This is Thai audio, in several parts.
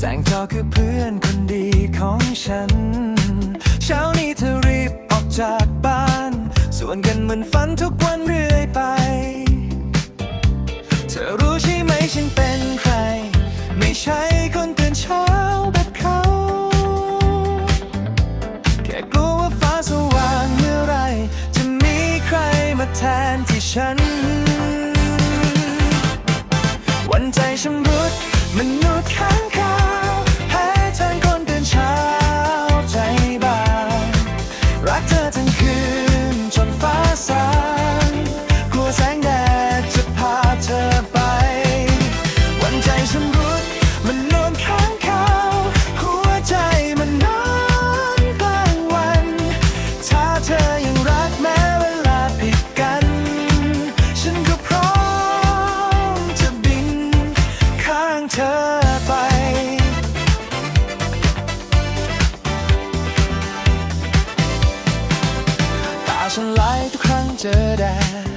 แสงจอคือเพื่อนคนดีของฉัน เช้านี้เธอรีบออกจากบ้าน ส่วนกันเหมือนฝันทุกวันเรื่อยไป เธอรู้ใช่ไหมฉันเป็นใคร ไม่ใช่คนตื่นเช้าแบบเขา แค่กลัวว่าฟ้าสว่างเมื่อไรจะมีใครมาแทนที่ฉัน วันใจฉันรู้ เจอแดด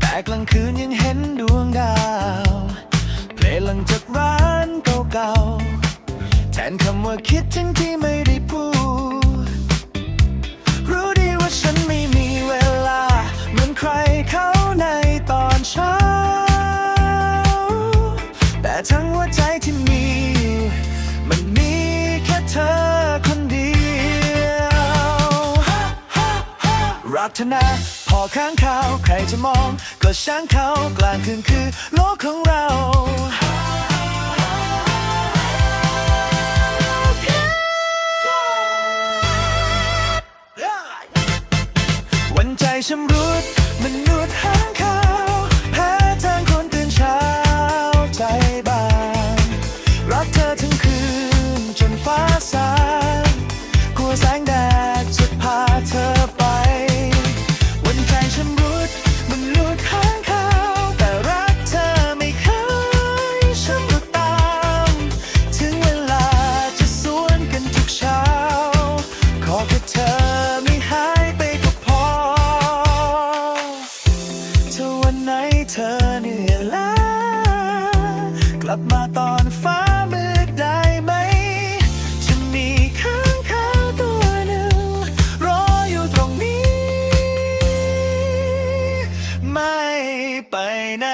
แต่กลางคืนยังเห็นดวงดาว เพลงหลังจากร้านเก่าๆแทนคำว่าคิดถึงที่ไม่ได้พูด รู้ดีว่าฉันไม่มีเวลา เหมือนใครเขาในตอนเช้า แต่ทั้งหัวใจ รักเธอนา พอข้างเขาใครจะมอง ก็ช่างเขากลางคืนคือโลกของเราวันใจชำรุ ลับมาตอนฟ้ามืดได้ไหมจะมีข้างขาตัวหนึ่ง รออยู่ตรงนี้ ไม่ไปไหน